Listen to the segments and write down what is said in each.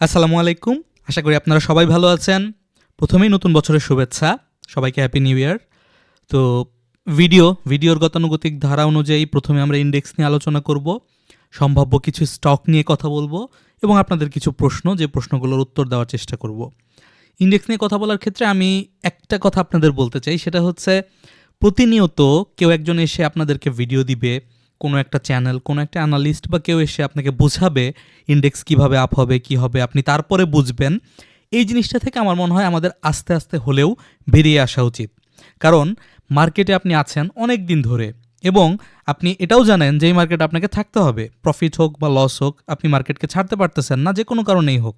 আসসালামু আলাইকুম। আশা করি আপনারা সবাই ভালো আছেন। প্রথমেই নতুন বছরের শুভেচ্ছা। সবাইকে হ্যাপি নিউ ইয়ার তো ভিডিও ভিডিওর গতানুগতিক ধারা অনুযায়ী প্রথমে আমরা ইন্ডেক্স নিয়ে আলোচনা করব। সম্ভাব্য কিছু স্টক নিয়ে কথা বলব এবং আপনাদের কিছু প্রশ্ন, যে প্রশ্নগুলোর উত্তর দেওয়ার চেষ্টা করব। ইন্ডেক্স নিয়ে কথা বলার ক্ষেত্রে আমি একটা কথা আপনাদের বলতে চাই। সেটা হচ্ছে, প্রতিনিয়ত কেউ একজন এসে আপনাদেরকে ভিডিও দিবে। কোনো একটা চ্যানেল কোনো একটা অ্যানালিস্ট বা কেউ এসে আপনাকে বোঝাবে ইন্ডেক্স কীভাবে আপ হবে, কি হবে, আপনি তারপরে বুঝবেন। এই জিনিসটা থেকে আমার মনে হয় আমাদের আস্তে আস্তে হলেও বেরিয়ে আসা উচিত। কারণ মার্কেটে আপনি আছেন অনেক দিন ধরে এবং আপনি এটাও জানেন যে এই মার্কেট আপনাকে থাকতে হবে। প্রফিট হোক বা লস হোক, আপনি মার্কেটকে ছাড়তে পারতেছেন না, যে কোনো কারণেই হোক।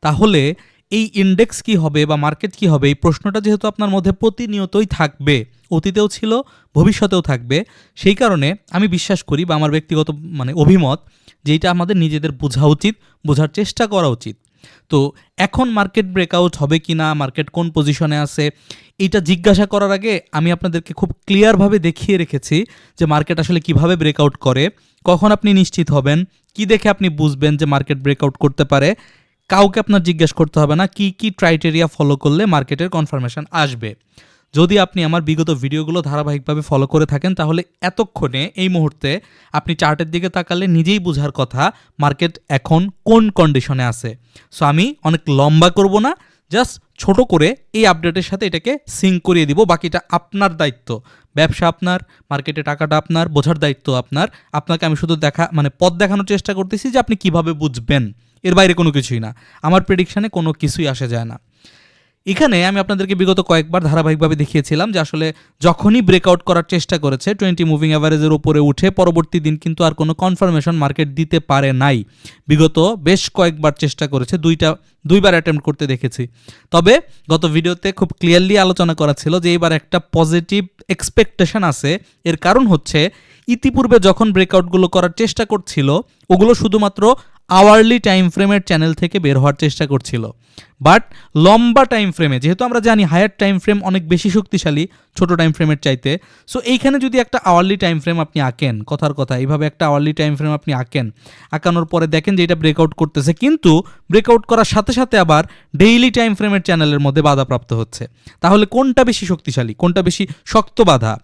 তাহলে এই ইন্ডেক্স কি হবে বা মার্কেট কি হবে, এই প্রশ্নটা যেহেতু আপনার মধ্যে প্রতিনিয়তই থাকবে, অতীতেও ছিল, ভবিষ্যতেও থাকবে, সেই কারণে আমি বিশ্বাস করি বা আমার ব্যক্তিগত মানে অভিমত যে এটা আমাদের নিজেদের বোঝা উচিত, বোঝার চেষ্টা করা উচিত। তো এখন মার্কেট ব্রেকআউট হবে কি না মার্কেট কোন পজিশনে আছে, এটা জিজ্ঞাসা করার আগে আমি আপনাদেরকে খুব ক্লিয়ারভাবে দেখিয়ে রেখেছি যে মার্কেট আসলে কীভাবে ব্রেকআউট করে, কখন আপনি নিশ্চিত হবেন, কি দেখে আপনি বুঝবেন যে মার্কেট ব্রেকআউট করতে পারে কাউকে আপনার জিজ্ঞেস করতে হবে না, কি কি ক্রাইটেরিয়া ফলো করলে মার্কেটের কনফার্মেশন আসবে। যদি আপনি আমার বিগত ভিডিওগুলো ধারাবাহিকভাবে ফলো করে থাকেন, তাহলে এতক্ষণে এই মুহূর্তে আপনি চার্টের দিকে তাকালে নিজেই বোঝার কথা মার্কেট এখন কোন কন্ডিশনে আছে। সো আমি অনেক লম্বা করব না জাস্ট ছোট করে এই আপডেটের সাথে এটাকে সিঙ্ক করিয়ে দিব, বাকিটা আপনার দায়িত্ব। ব্যবসা আপনার, মার্কেটে টাকাটা আপনার, বোঝার দায়িত্ব আপনার। আপনাকে আমি শুধু দেখা মানে পথ দেখানোর চেষ্টা করতেছি যে আপনি কীভাবে বুঝবেন। এর বাইরে কোনো কিছুই না। আমার প্রেডিকশানে কোনো কিছুই আসে যায় না। এখানে আমি আপনাদেরকে বিগত কয়েকবার ধারাবাহিকভাবে দেখিয়েছিলাম যে আসলে যখনই ব্রেকআউট করার চেষ্টা করেছে টোয়েন্টি মুভিং অ্যাভারেজের উপরে উঠে পরবর্তী দিন কিন্তু আর কোনো কনফার্মেশন মার্কেট দিতে পারে নাই। বিগত বেশ কয়েকবার চেষ্টা করেছে, দুইটা, দুইবার অ্যাটেম্প্ট করতে দেখেছি। তবে গত ভিডিওতে খুব ক্লিয়ারলি আলোচনা করা ছিল যে এবার একটা পজিটিভ এক্সপেকটেশন আছে। এর কারণ হচ্ছে ইতিপূর্বে যখন ব্রেকআউটগুলো করার চেষ্টা করছিল, ওগুলো শুধুমাত্র আওয়ারলি টাইম ফ্রেমের চ্যানেল থেকে বের হওয়ার চেষ্টা করছিল। বাট লম্বা টাইম ফ্রেমে যেহেতু আমরা জানি হায়ার টাইম ফ্রেম অনেক বেশি শক্তিশালী, ছোট টাইম ফ্রেমের চাইতে সো এইখানে যদি একটা আওয়ারলি টাইম ফ্রেম আপনি আঁকেন, কথার কথা, এইভাবে একটা আওয়ারলি টাইম ফ্রেম আপনি আঁকেন, আঁকানোর পরে দেখেন যে এটা ব্রেকআউট করতেছে, কিন্তু ব্রেকআউট করার সাথে সাথে আবার ডেইলি টাইম ফ্রেমের চ্যানেলের মধ্যে বাধাপ্রাপ্ত হচ্ছে। তাহলে কোনটা বেশি শক্তিশালী, কোনটা বেশি শক্ত বাধা?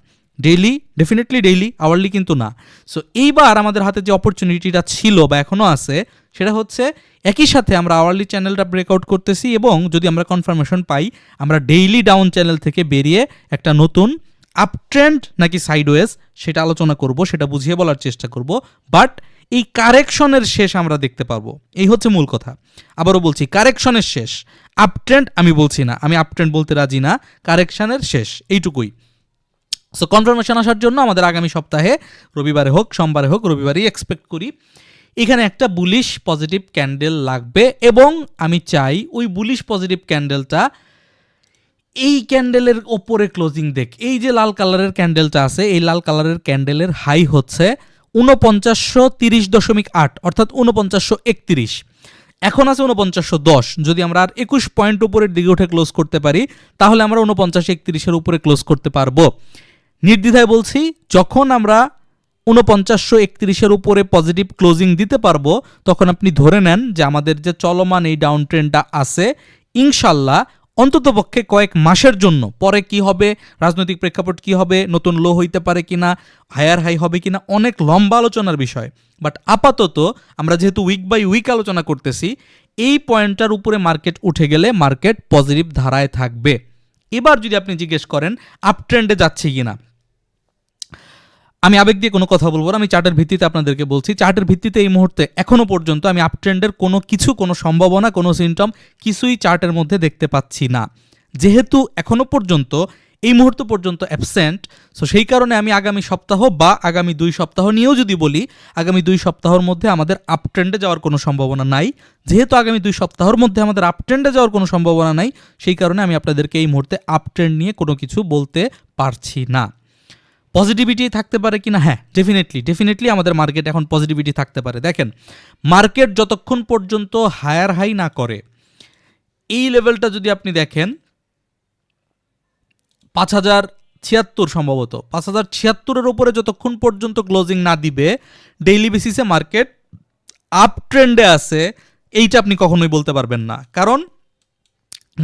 ডেইলি ডেফিনেটলি ডেইলি আওয়ারলি কিন্তু না। সো এইবার আমাদের হাতে যে অপরচুনিটিটা ছিল বা এখনও আছে, সেটা হচ্ছে একই সাথে আমরা আওয়ারলি চ্যানেলটা ব্রেকআউট করতেছি এবং যদি আমরা কনফার্মেশন পাই, আমরা ডেইলি ডাউন চ্যানেল থেকে বেরিয়ে একটা নতুন আপ ট্রেন্ড নাকি সাইডওয়েজ সেটা আলোচনা করব, সেটা বুঝিয়ে বলার চেষ্টা করব। বাট এই কারেকশনের শেষ আমরা দেখতে পারব। এই হচ্ছে মূল কথা। আবারও বলছি কারেকশনের শেষ। আপ ট্রেন্ড আমি বলছি না, আমি আপ ট্রেন্ড বলতে রাজি না। কারেকশনের শেষ, এইটুকুই। সো কনফার্মেশন আসার জন্য আমাদের আগামী সপ্তাহে, রবিবারে হোক, সোমবারে হোক, রবিবারই এক্সপেক্ট করি। এখানে একটা বুলিশ পজিটিভ ক্যান্ডেল লাগবে এবং আমি চাই ওই বুলিশ পজিটিভ ক্যান্ডেলটা এই ক্যান্ডেলের ওপরে ক্লোজিং দেখ। এই যে লাল কালারের ক্যান্ডেলটা আছে, এই লাল কালারের ক্যান্ডেলের হাই হচ্ছে উনপঞ্চাশশো তিরিশ দশমিক আট, অর্থাৎ উনপঞ্চাশশো একত্রিশ। এখন আছে উনপঞ্চাশশো দশ। যদি আমরা আর একুশ পয়েন্ট উপরের দিকে উঠে ক্লোজ করতে পারি, তাহলে আমরা উনপঞ্চাশ একত্রিশের উপরে ক্লোজ করতে পারব। নির্দ্বিধায় বলছি, যখন আমরা উনপঞ্চাশশো একত্রিশের উপরে পজিটিভ ক্লোজিং দিতে পারব, তখন আপনি ধরে নেন যে আমাদের যে চলমান এই ডাউন ট্রেন্ডটা আছে, ইনশাল্লাহ অন্ততপক্ষে কয়েক মাসের জন্য, পরে কি হবে, রাজনৈতিক প্রেক্ষাপট কি হবে, নতুন লো হইতে পারে কিনা হায়ার হাই হবে কিনা, অনেক লম্বা আলোচনার বিষয়। বাট আপাতত আমরা যেহেতু উইক বাই উইক আলোচনা করতেছি, এই পয়েন্টটার উপরে মার্কেট উঠে গেলে মার্কেট পজিটিভ ধারায় থাকবে। এবার যদি আপনি জিজ্ঞেস করেন আপ ট্রেন্ডে যাচ্ছে কিনা আমি আবেগ দিয়ে কোনো কথা বলব না, আমি চার্টের ভিত্তিতে আপনাদেরকে বলছি। চার্টের ভিত্তিতে এই মুহূর্তে এখনও পর্যন্ত আমি আপট্রেন্ডের কোনো কিছু, কোনো সম্ভাবনা, কোনো সিমটম কিছুই চার্টের মধ্যে দেখতে পাচ্ছি না। যেহেতু এখনও পর্যন্ত, এই মুহূর্ত পর্যন্ত অ্যাবসেন্ট সো সেই কারণে আমি আগামী সপ্তাহ বা আগামী দুই সপ্তাহ নিয়েও যদি বলি, আগামী দুই সপ্তাহের মধ্যে আমাদের আপট্রেন্ডে যাওয়ার কোনো সম্ভাবনা নাই। যেহেতু আগামী দুই সপ্তাহের মধ্যে আমাদের আপট্রেন্ডে যাওয়ার কোনো সম্ভাবনা নাই, সেই কারণে আমি আপনাদেরকে এই মুহূর্তে আপট্রেন্ড নিয়ে কোনো কিছু বলতে পারছি না। পজিটিভিটি থাকতে পারে কিনা? হ্যাঁ ডেফিনেটলি ডেফিনেটলি আমাদের মার্কেট এখন পজিটিভিটি থাকতে পারে। দেখেন মার্কেট যতক্ষণ পর্যন্ত হায়ার হাই না করে, এই লেভেলটা যদি আপনি দেখেন, পাঁচ হাজার ছিয়াত্তর সম্ভবত, পাঁচ হাজার ছিয়াত্তরের ওপরে যতক্ষণ পর্যন্ত ক্লোজিং না দিবে ডেইলি বেসিসে মার্কেট আপ ট্রেন্ডে আছে, এইটা আপনি কখনোই বলতে পারবেন না। কারণ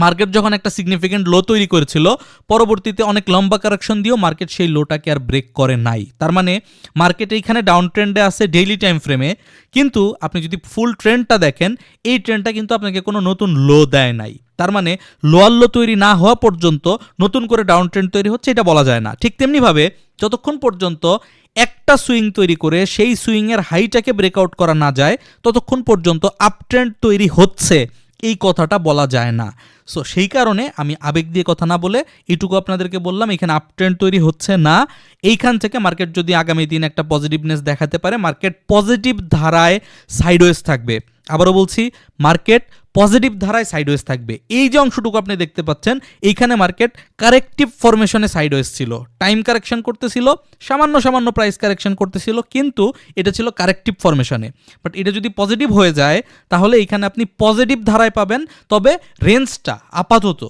মার্কেট যখন একটা সিগনিফিকেন্ট লো তৈরি করেছিল, পরবর্তীতে অনেক লম্বা কারেকশন দিয়েও মার্কেট সেই লোটাকে আর ব্রেক করে নাই। তার মানে মার্কেট এইখানে ডাউন ট্রেন্ডে আছে ডেইলি টাইম ফ্রেমে কিন্তু আপনি যদি ফুল ট্রেন্ডটা দেখেন, এই ট্রেন্ডটা কিন্তু আপনাকে কোনো নতুন লো দেয় নাই। তার মানে লোয়ার লো তৈরি না হওয়া পর্যন্ত নতুন করে ডাউন ট্রেন্ড তৈরি হচ্ছে এটা বলা যায় না। ঠিক তেমনিভাবে যতক্ষণ পর্যন্ত একটা সুইং তৈরি করে সেই সুইংয়ের হাইটাকে ব্রেকআউট করা না যায়, ততক্ষণ পর্যন্ত আপ ট্রেন্ড তৈরি হচ্ছে। এই কথাটা বলা যায় না। সো সেই কারণে আমি আবেগ দিয়ে কথা না বলে এটুকু আপনাদেরকে বললাম, এখানে আপ ট্রেন্ড তৈরি হচ্ছে না। এইখান থেকে মার্কেট যদি আগামী দিন একটা পজিটিভনেস দেখাতে পারে মার্কেট পজিটিভ ধারায় সাইডওয়েজ থাকবে। আবারও বলছি মার্কেট পজিটিভ ধারায় সাইডওয়েজ থাকবে। এই যে অংশটুকু আপনি দেখতে পাচ্ছেন, এইখানে মার্কেট কারেক্টিভ ফরমেশনে সাইডওয়েজ ছিল। টাইম কারেকশন করতেছিল, সামান্য সামান্য প্রাইস কারেকশন করতেছিল, কিন্তু এটা ছিল কারেক্টিভ ফরমেশনে বাট এটা যদি পজিটিভ হয়ে যায়, তাহলে এইখানে আপনি পজিটিভ ধারায় পাবেন, তবে রেঞ্জটা আপাতত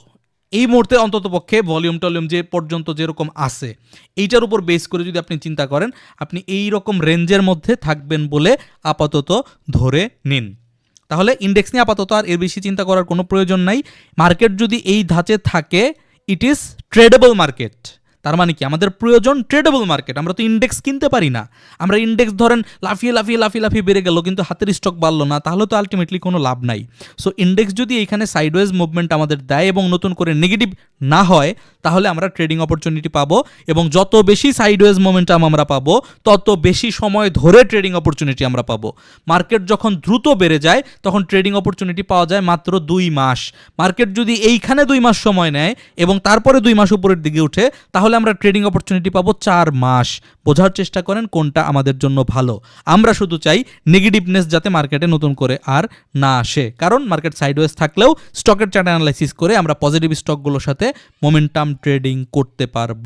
এই মুহূর্তে অন্তত পক্ষে ভলিউম টলিউম যে পর্যন্ত যেরকম আছে, এইটার উপর বেস করে যদি আপনি চিন্তা করেন, আপনি এই রকম রেঞ্জের মধ্যে থাকবেন বলে আপাতত ধরে নিন। তাহলে ইন্ডেক্স নিয়ে আপাতত আর এর বেশি চিন্তা করার কোনো প্রয়োজন নাই। মার্কেট যদি এই ধাঁচে থাকে ইট ইজ ট্রেডেবল মার্কেট তার মানে কি? আমাদের প্রয়োজন ট্রেডেবল মার্কেট আমরা তো ইন্ডেক্স কিনতে পারি না। আমরা ইন্ডেক্স ধরেন লাফিয়ে লাফিয়ে লাফিয়ে লাফিয়ে বেড়ে গেল, কিন্তু হাতের স্টক বাড়লো না, তাহলে তো আলটিমেটলি কোনো লাভ নাই। সো ইন্ডেক্স যদি এখানে সাইডওয়েজ মুভমেন্ট আমাদের দেয় এবং নতুন করে নেগেটিভ না হয়, তাহলে আমরা ট্রেডিং অপরচুনিটি পাবো এবং যত বেশি সাইডওয়েজ মোমেন্টাম আমরা পাবো, তত বেশি সময় ধরে ট্রেডিং অপরচুনিটি আমরা পাবো। মার্কেট যখন দ্রুত বেড়ে যায়, তখন ট্রেডিং অপরচুনিটি পাওয়া যায় মাত্র দুই মাস। মার্কেট যদি এইখানে দুই মাস সময় নেয় এবং তারপরে দুই মাস উপরের দিকে উঠে, তাহলে আমরা ট্রেডিং অপরচুনিটি পাবো চার মাস। বোঝার চেষ্টা করেন কোনটা আমাদের জন্য ভালো। আমরা শুধু চাই নেগেটিভনেস যাতে মার্কেটে নতুন করে আর না আসে। কারণ মার্কেট সাইডওয়েজ থাকলেও স্টকের চার্ট অ্যানালাইসিস করে আমরা পজিটিভ স্টকগুলোর সাথে মোমেন্টাম ট্রেডিং করতে পারব।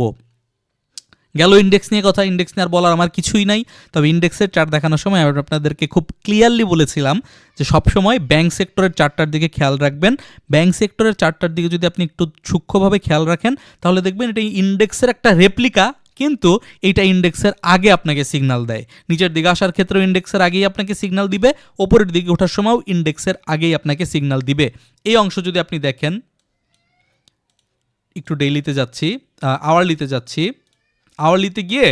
গেল ইন্ডেক্স নিয়ে কথা ইন্ডেক্স নিয়ে আর বলার আমার কিছুই নাই। তবে ইন্ডেক্সের চার্ট দেখানোর সময় আমি আপনাদেরকে খুব ক্লিয়ারলি বলেছিলাম যে সবসময় ব্যাংক সেক্টরের চার্টটার দিকে খেয়াল রাখবেন। ব্যাংক সেক্টরের চার্টটার দিকে যদি আপনি একটু সূক্ষ্মভাবে খেয়াল রাখেন, তাহলে দেখবেন এটা ইন্ডেক্সের একটা রেপ্লিকা কিন্তু এইটা ইন্ডেক্সের আগে আপনাকে সিগনাল দেয়। নিচের দিকে আসার ক্ষেত্রেও ইন্ডেক্সের আগেই আপনাকে সিগনাল দিবে, ওপরের দিকে ওঠার সময়ও ইন্ডেক্সের আগেই আপনাকে সিগন্যাল দিবে। এই অংশ যদি আপনি দেখেন, একটু ডেইলিতে যাচ্ছি আওয়ারলিতে যাচ্ছি আওয়ারলিতে গিয়ে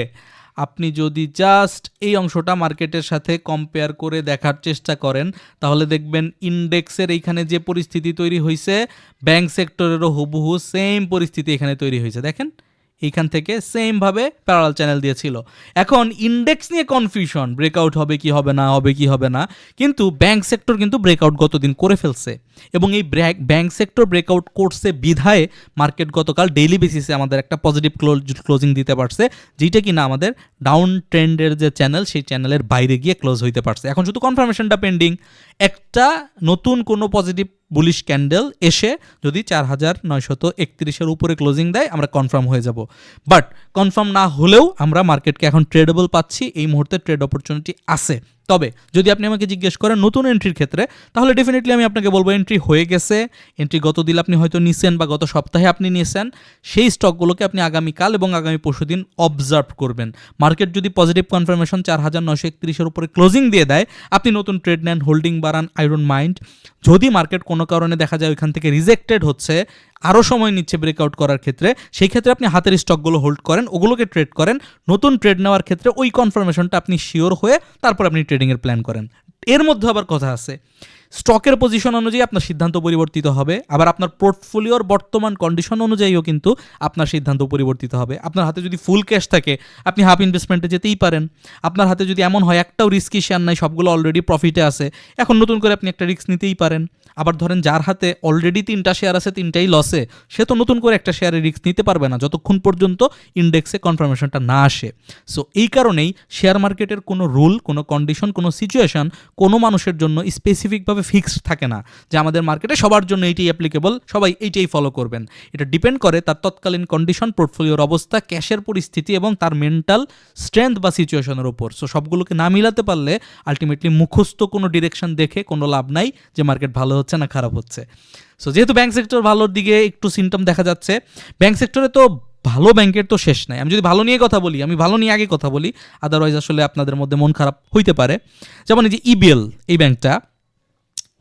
আপনি যদি জাস্ট এই অংশটা মার্কেটের সাথে কম্পেয়ার করে দেখার চেষ্টা করেন, তাহলে দেখবেন ইন্ডেক্সের এইখানে যে পরিস্থিতি তৈরি হয়েছে ব্যাংক সেক্টরেরও হুবহু সেম পরিস্থিতি এখানে তৈরি হয়েছে দেখেন? এইখান থেকে সেমভাবে প্যারাল চ্যানেল দিয়েছিল। এখন ইন্ডেক্স নিয়ে কনফিউশন ব্রেকআউট হবে কি হবে না, হবে কি হবে না, কিন্তু ব্যাংক সেক্টর কিন্তু ব্রেকআউট গতদিন করে ফেলছে। এবং এই ব্যাংক সেক্টর ব্রেকআউট করছে বিধায় মার্কেট গতকাল ডেইলি বেসিসে আমাদের একটা পজিটিভ ক্লোজ ক্লোজিং দিতে পারছে যেটা কিনা আমাদের ডাউন ট্রেন্ডের যে চ্যানেল সেই চ্যানেলের বাইরে গিয়ে ক্লোজ হইতে পারছে। এখন শুধু কনফার্মেশনটা পেন্ডিং একটা নতুন কোনো পজিটিভ বুলিশ ক্যান্ডেল এসে যদি চার হাজার নয়শত একত্রিশের উপরে ক্লোজিং দেয়, আমরা কনফার্ম হয়ে যাব। বাট কনফার্ম না হলেও আমরা মার্কেটকে এখন ট্রেডেবল পাচ্ছি। এই মুহূর্তে ট্রেড অপরচুনিটি আছে। তবে যদি আপনি আমাকে জিজ্ঞেস করেন নতুন এন্ট্রির ক্ষেত্রে, তাহলে ডেফিনেটলি আমি আপনাকে বলব এন্ট্রি হয়ে গেছে। এন্ট্রি গত দিন আপনি হয়তো নিছেন বা গত সপ্তাহে আপনি নিয়েছেন সেই স্টকগুলোকে আপনি আগামীকাল এবং আগামী পরশু দিন অবজার্ভ করবেন। মার্কেট যদি পজিটিভ কনফার্মেশন চার হাজার নশো একত্রিশের উপরে ক্লোজিং দিয়ে দেয়, আপনি নতুন ট্রেড নেন হোল্ডিং বাড়ান আইরন মাইন্ড যদি মার্কেট কোনো কারণে দেখা যায় ওইখান থেকে রিজেক্টেড হচ্ছে আরও সময় নিচ্ছে ব্রেকআউট করার ক্ষেত্রে, সেই ক্ষেত্রে আপনি হাতের স্টকগুলো হোল্ড করেন, ওগুলোকে ট্রেড করেন, নতুন ট্রেড নেওয়ার ক্ষেত্রে ওই কনফার্মেশনটা আপনি শিওর হয়ে তারপর আপনি ট্রেডিংয়ের প্ল্যান করেন। এর মধ্যে আবার কথা আছে স্টকের পজিশন অনুযায়ী আপনার সিদ্ধান্ত পরিবর্তিত হবে, আবার আপনার পোর্টফোলিওর বর্তমান কন্ডিশন অনুযায়ীও কিন্তু আপনার সিদ্ধান্ত পরিবর্তিত হবে। আপনার হাতে যদি ফুল ক্যাশ থাকে, আপনি হাফ ইনভেস্টমেন্টে যেতেই পারেন। আপনার হাতে যদি এমন হয়, একটাও রিস্কি শেয়ার নাই, সবগুলো অলরেডি প্রফিটে আছে, এখন নতুন করে আপনি একটা রিস্ক নিতেই পারেন। আবার ধরেন যার হাতে অলরেডি তিনটা শেয়ার আছে, তিনটাই লসে সে তো নতুন করে একটা শেয়ারের রিস্ক নিতে পারবে না, যতক্ষণ পর্যন্ত ইন্ডেক্সে কনফার্মেশনটা না আসে। সো এই কারণেই শেয়ার মার্কেটের কোনো রুল কোনো কন্ডিশন কোনো সিচুয়েশন কোনো মানুষের জন্য স্পেসিফিকভাবে ফিক্সড থাকে না, যে আমাদের মার্কেটে সবার জন্য এইটাই অ্যাপ্লিকেবল সবাই এইটাই ফলো করবেন। এটা ডিপেন্ড করে তার তৎকালীন কন্ডিশন পোর্টফোলিওর অবস্থা ক্যাশের পরিস্থিতি এবং তার মেন্টাল স্ট্রেংথ বা সিচুয়েশনের উপর। সো সবগুলোকে না মিলাতে পারলে আলটিমেটলি মুখস্থ কোনো ডিরেকশন দেখে কোনো লাভ নাই, যে মার্কেট ভালো হচ্ছে না, খারাপ হচ্ছে। সো যেহেতু ব্যাংক সেক্টর ভালোর দিকে একটু সিমটম দেখা যাচ্ছে ব্যাংক সেক্টরে তো ভালো ব্যাংকের তো শেষ নাই। আমি যদি ভালো নিয়ে কথা বলি, আমি ভালো নিয়ে আগে কথা বলি আদারওয়াইজ আসলে আপনাদের মধ্যে মন খারাপ হইতে পারে। যেমন এই যে ইবিএল এই ব্যাংকটা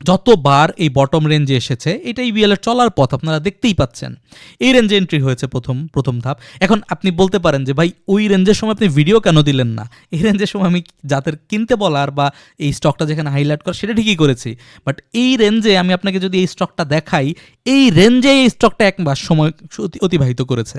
যতবার এই বটম রেঞ্জে এসেছে, এটা ইবিএল এর চলার পথ আপনারা দেখতেই পাচ্ছেন। এই রেঞ্জে এন্ট্রি হয়েছে প্রথম প্রথম ধাপ। এখন আপনি বলতে পারেন যে, ভাই, ওই রেঞ্জের সময় আপনি ভিডিও কেন দিলেন না? এই রেঞ্জের সময় আমি যাদের কিনতে বলার বা এই স্টকটা যেখানে হাইলাইট করা, সেটা ঠিকই করেছি। বাট এই রেঞ্জে আমি আপনাকে যদি এই স্টকটা দেখাই, এই রেঞ্জে এই স্টকটা এক মাস সময় অতি- অতিবাহিত করেছে।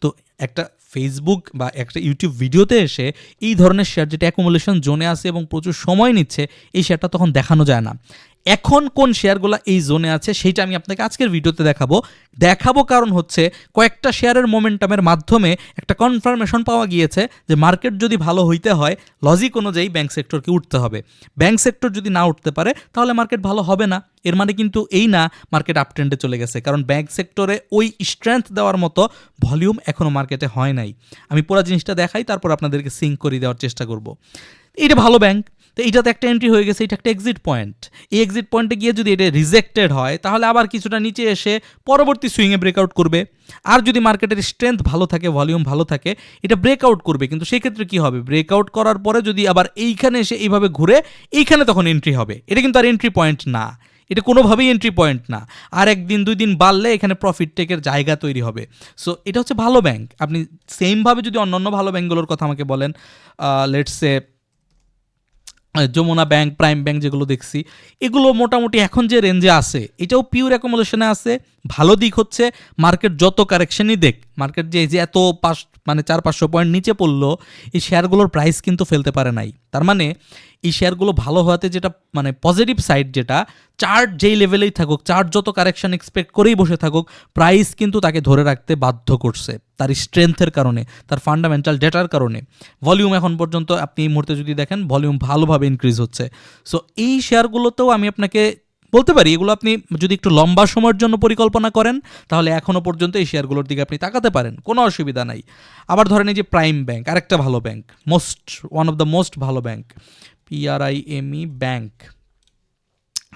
তো একটা ফেসবুক বা একটা ইউটিউব ভিডিওতে এসে এই ধরনের শেয়ার যেটা অ্যাকুমুলেশন জোনে আসে এবং প্রচুর সময় নিচ্ছে, এই শেয়ারটা তখন দেখানো যায় না। এখন কোন শেয়ারগুলো এই জোনে আছে সেইটা আমি আপনাকে আজকের ভিডিওতে দেখাবো। দেখাবো কারণ হচ্ছে কয়েকটা শেয়ারের মোমেন্টামের মাধ্যমে একটা কনফার্মেশন পাওয়া গিয়েছে যে মার্কেট যদি ভালো হইতে হয় লজিক অনুযায়ী ব্যাংক সেক্টরকে উঠতে হবে। ব্যাংক সেক্টর যদি না উঠতে পারে, তাহলে মার্কেট ভালো হবে না। এর মানে কিন্তু এই না মার্কেট আপ ট্রেন্ডে চলে গেছে। কারণ ব্যাংক সেক্টরে ওই স্ট্রেংথ দেওয়ার মতো ভলিউম এখনও মার্কেটে হয় নাই। আমি পুরো জিনিসটা দেখাই, তারপর আপনাদেরকে সিঙ্ক করে দেওয়ার চেষ্টা করব। এটা ভালো ব্যাংক তো এইটাতে একটা এন্ট্রি হয়ে গেছে, এটা একটা এক্সিট পয়েন্ট এই এক্সিট পয়েন্টে গিয়ে যদি এটা রিজেক্টেড হয়, তাহলে আবার কিছুটা নিচে এসে পরবর্তী সুইংয়ে ব্রেকআউট করবে। আর যদি মার্কেটের স্ট্রেংথ ভালো থাকে ভলিউম ভালো থাকে, এটা ব্রেকআউট করবে। কিন্তু সেক্ষেত্রে কী হবে? ব্রেকআউট করার পরে যদি আবার এইখানে এসে এইভাবে ঘুরে, এইখানে তখন এন্ট্রি হবে। এটা কিন্তু আর এন্ট্রি পয়েন্ট না। এটা কোনোভাবেই এন্ট্রি পয়েন্ট না। আর একদিন, দুই দিন বাড়লে এখানে প্রফিট টেকের জায়গা তৈরি হবে। সো এটা হচ্ছে ভালো ব্যাংক আপনি সেমভাবে যদি অন্যান্য ভালো ব্যাংকগুলোর কথা আমাকে বলেন let's say Jamuna bank, prime bank যেগুলো দেখছি, এগুলো মোটামুটি এখন যে রেঞ্জে আছে, এটাও পিওর অ্যাকোমোডেশনে আছে, ভালো দিক হচ্ছে মার্কেট যত কারেকশনই দেখ মার্কেট যে যে এত পাঁচ মানে চার, পাঁচশো পয়েন্ট নিচে পড়ল, এই শেয়ারগুলোর প্রাইস কিন্তু ফেলতে পারে নাই। তার মানে এই শেয়ারগুলো ভালো হওয়াতে যেটা মানে পজিটিভ সাইড যেটা চার্ট যেই লেভেলেই থাকুক চার্ট যত কারেকশন এক্সপেক্ট করেই বসে থাকুক প্রাইস কিন্তু তাকে ধরে রাখতে বাধ্য করছে। তার স্ট্রেংথের কারণে, তার ফান্ডামেন্টাল ডেটার কারণে। ভলিউম এখন পর্যন্ত আপনি এই মুহূর্তে যদি দেখেন ভলিউম ভালোভাবে ইনক্রিজ হচ্ছে। সো এই শেয়ারগুলোতেও আমি আপনাকে বলতে পারি, এগুলো আপনি যদি একটু লম্বা সময়ের জন্য পরিকল্পনা করেন, তাহলে এখনও পর্যন্ত এই শেয়ারগুলোর দিকে আপনি তাকাতে পারেন। কোনো অসুবিধা নাই। আবার ধরেন এই যে প্রাইম ব্যাংক আরেকটা ভালো bank most one of the most ভালো bank P R I M E bank